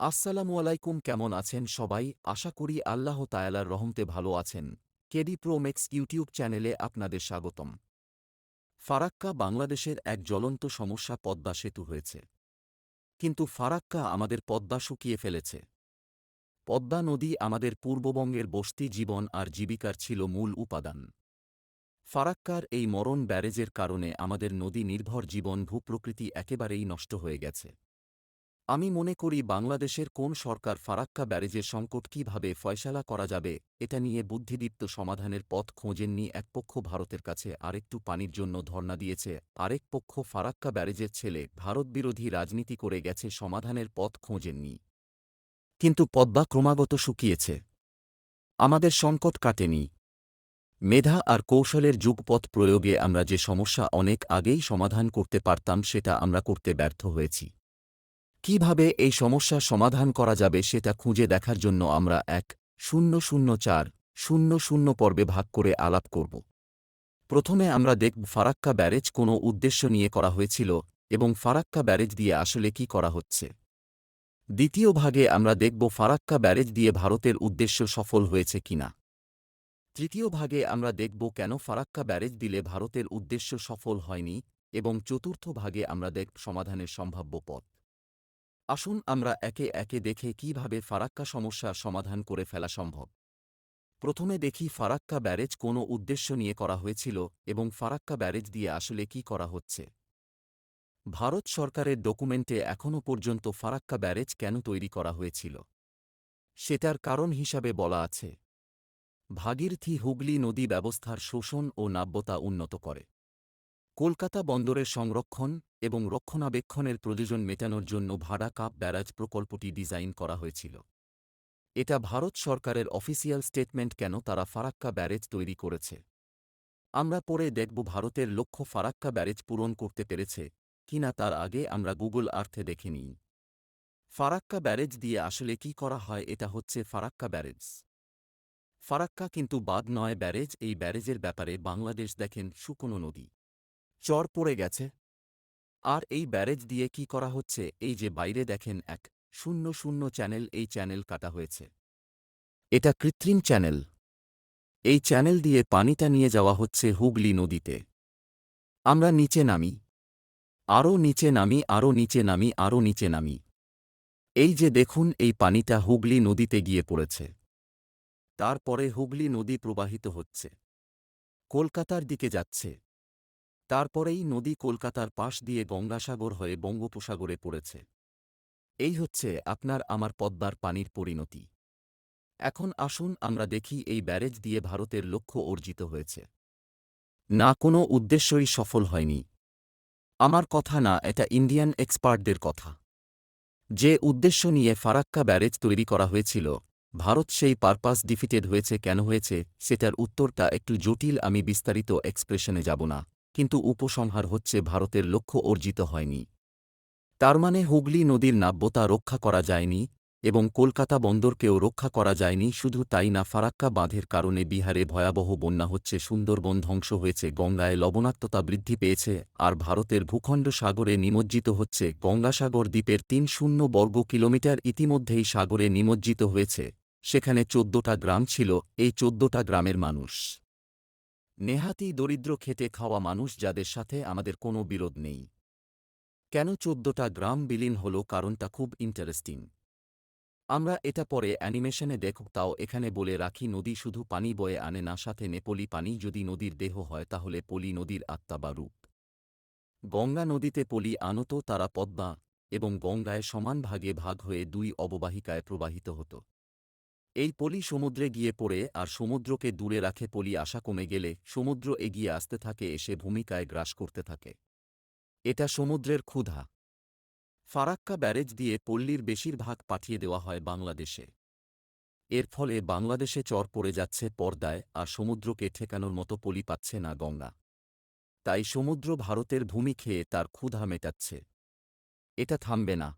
আসসালামু আলাইকুম, কেমন আছেন সবাই? আশা করি আল্লাহ তায়ালার রহমতে ভালো আছেন। কেডি প্রোমেক্স ইউটিউব চ্যানেলে আপনাদের স্বাগতম। ফারাক্কা বাংলাদেশের এক জ্বলন্ত সমস্যা পদ্মা সেতু হয়েছে। কিন্তু ফারাক্কা আমাদের পদ্মা শুকিয়ে ফেলেছে। পদ্মা নদী আমাদের পূর্ববঙ্গের বস্তি জীবন আর জীবিকার ছিল মূল উপাদান। ফারাক্কার এই মরণ ব্যারেজের কারণে আমাদের নদী নির্ভর জীবন ভূপ্রকৃতি একেবারেই নষ্ট হয়ে গেছে। আমি মনে করি বাংলাদেশের কোন সরকার ফারাক্কা ব্যারেজের সংকট কীভাবে ফয়সালা করা যাবে, এটা নিয়ে বুদ্ধিদীপ্ত সমাধানের পথ খোঁজেননি এক পক্ষ ভারতের কাছে আরেকটু পানির জন্য ধর্ণা দিয়েছে, আরেক পক্ষ ফারাক্কা ব্যারেজের ছেলে ভারতবিরোধী রাজনীতি করে গেছে সমাধানের পথ খোঁজেননি। কিন্তু পদ্মা ক্রমাগত শুকিয়েছে। আমাদের সংকট কাটেনি। মেধা আর কৌশলের যুগপথ প্রয়োগে আমরা যে সমস্যা অনেক আগেই সমাধান করতে পারতাম সেটা আমরা করতে ব্যর্থ হয়েছি। কীভাবে এই সমস্যার সমাধান করা যাবে সেটা খুঁজে দেখার জন্য আমরা এক শূন্য শূন্য চার শূন্য শূন্য পর্বে ভাগ করে আলাপ করব। প্রথমে আমরা দেখব ফারাক্কা ব্যারেজ কোনো উদ্দেশ্য নিয়ে করা হয়েছিল এবং ফারাক্কা ব্যারেজ দিয়ে আসলে কি করা হচ্ছে। দ্বিতীয় ভাগে আমরা দেখব ফারাক্কা ব্যারেজ দিয়ে ভারতের উদ্দেশ্য সফল হয়েছে কিনা। তৃতীয় ভাগে আমরা দেখব কেন ফারাক্কা ব্যারেজ দিলে ভারতের উদ্দেশ্য সফল হয়নি এবং চতুর্থ ভাগে আমরা দেখব সমাধানের সম্ভাব্য পথ। আসুন আমরা একে একে দেখে কীভাবে ফারাক্কা সমস্যার সমাধান করে ফেলা সম্ভব। প্রথমে দেখি ফারাক্কা ব্যারেজ কোনো উদ্দেশ্য নিয়ে করা হয়েছিল এবং ফারাক্কা ব্যারেজ দিয়ে আসলে কি করা হচ্ছে। ভারত সরকারের ডকুমেন্টে এখনও পর্যন্ত ফারাক্কা ব্যারেজ কেন তৈরি করা হয়েছিল? সেটার কারণ হিসাবে বলা আছে। ভাগীরথী হুগলি নদী ব্যবস্থার শোষণ ও নাব্যতা উন্নত করে। কলকাতা বন্দরের সংরক্ষণ এবং রক্ষণাবেক্ষণের প্রয়োজন মেটানোর জন্য ভাড়া কাপ ব্যারাজ প্রকল্পটি ডিজাইন করা হয়েছিল। এটা ভারত সরকারের অফিসিয়াল স্টেটমেন্ট কেন তারা ফারাক্কা ব্যারেজ তৈরি করেছে। আমরা পরে দেখব ভারতের লক্ষ্য ফারাক্কা ব্যারেজ পূরণ করতে পেরেছে কিনা তার আগে আমরা গুগল আর্থে দেখে নিই। ফারাক্কা ব্যারেজ দিয়ে আসলে কি করা হয় এটা হচ্ছে ফারাক্কা ব্যারেজ। ফারাক্কা কিন্তু বাদ নয় ব্যারেজ, এই ব্যারেজের ব্যাপারে বাংলাদেশ দেখেন শুকনো নদী। চর পড়ে গেছে। আর এই ব্যারেজ দিয়ে কি করা হচ্ছে? এই যে বাইরে দেখেন এক শূন্য শূন্য চ্যানেল, এই চ্যানেল কাটা হয়েছে। এটা কৃত্রিম চ্যানেল। এই চ্যানেল দিয়ে পানিটা নিয়ে যাওয়া হচ্ছে হুগলি নদীতে। আমরা নিচে নামি। আরও নিচে নামি আরও নিচে নামি আরও নিচে নামি। এই যে দেখুন, এই পানিটা হুগলি নদীতে গিয়ে পড়েছে। তারপরে হুগলি নদী প্রবাহিত হচ্ছে। কলকাতার দিকে যাচ্ছে। তারপরেই নদী কলকাতার পাশ দিয়ে গঙ্গাসাগর হয়ে বঙ্গোপসাগরে পড়েছে। এই হচ্ছে আপনার আমার পদ্মার পানির পরিণতি। এখন আসুন আমরা দেখি এই ব্যারেজ দিয়ে ভারতের লক্ষ্য অর্জিত হয়েছে। না, কোনো উদ্দেশ্যই সফল হয়নি। আমার কথা না, এটা ইন্ডিয়ান এক্সপার্টদের কথা। যে উদ্দেশ্য নিয়ে ফারাক্কা ব্যারেজ তৈরি করা হয়েছিল, ভারত সেই পারপাস ডিফিটেড হয়েছে কেন হয়েছে, সেটার উত্তরটা একটু জটিল আমি বিস্তারিত এক্সপ্রেশনে যাব না। কিন্তু উপসংহার হচ্ছে ভারতের লক্ষ্য অর্জিত হয়নি। তার মানে হুগলি নদীর নাব্যতা রক্ষা করা যায়নি এবং কলকাতা বন্দরকেও রক্ষা করা যায়নি, শুধু তাই না ফারাক্কা বাঁধের কারণে বিহারে ভয়াবহ বন্যা হচ্ছে, সুন্দরবন ধ্বংস হয়েছে, গঙ্গায় লবণাক্ততা বৃদ্ধি পেয়েছে, আর ভারতের ভূখণ্ড সাগরে নিমজ্জিত হচ্ছে, গঙ্গাসাগর দ্বীপের তিন শূন্য বর্গ কিলোমিটার ইতিমধ্যেই সাগরে নিমজ্জিত হয়েছে, সেখানে চোদ্দটা গ্রাম ছিল, এই চোদ্দটা গ্রামের মানুষ। নেহাতি দরিদ্র খেতে খাওয়া মানুষ যাদের সাথে আমাদের কোনো বিরোধ নেই। কেন চোদ্দটা গ্রাম বিলীন হল কারণটা খুব ইন্টারেস্টিং আমরা এটা পরে অ্যানিমেশনে দেখ, তাও এখানে বলে রাখি, নদী শুধু পানি বয়ে আনে না, সাথে নেপলি পানি যদি নদীর দেহ হয়, তাহলে পলি নদীর আত্মা বা রূপ। গঙ্গা নদীতে পলি আনত তারা পদ্মা এবং গঙ্গায় সমান ভাগে ভাগ হয়ে দুই অববাহিকায় প্রবাহিত হতো। এই পলি সমুদ্রে গিয়ে পড়ে আর সমুদ্রকে দূরে রাখে পলি আশা কমে গেলে সমুদ্র এগিয়ে আসতে থাকে, এসে ভূমিকায় গ্রাস করতে থাকে। এটা সমুদ্রের ক্ষুধা। ফারাক্কা ব্যারেজ দিয়ে পল্লীর বেশিরভাগ পাঠিয়ে দেওয়া হয় বাংলাদেশে। এর ফলে বাংলাদেশে চর পড়ে যাচ্ছে পর্দায় আর সমুদ্রকে ঠেকানোর মতো পলি পাচ্ছে না গঙ্গা। তাই সমুদ্র ভারতের ভূমি খেয়ে তার ক্ষুধা মেটাচ্ছে। এটা থামবে না।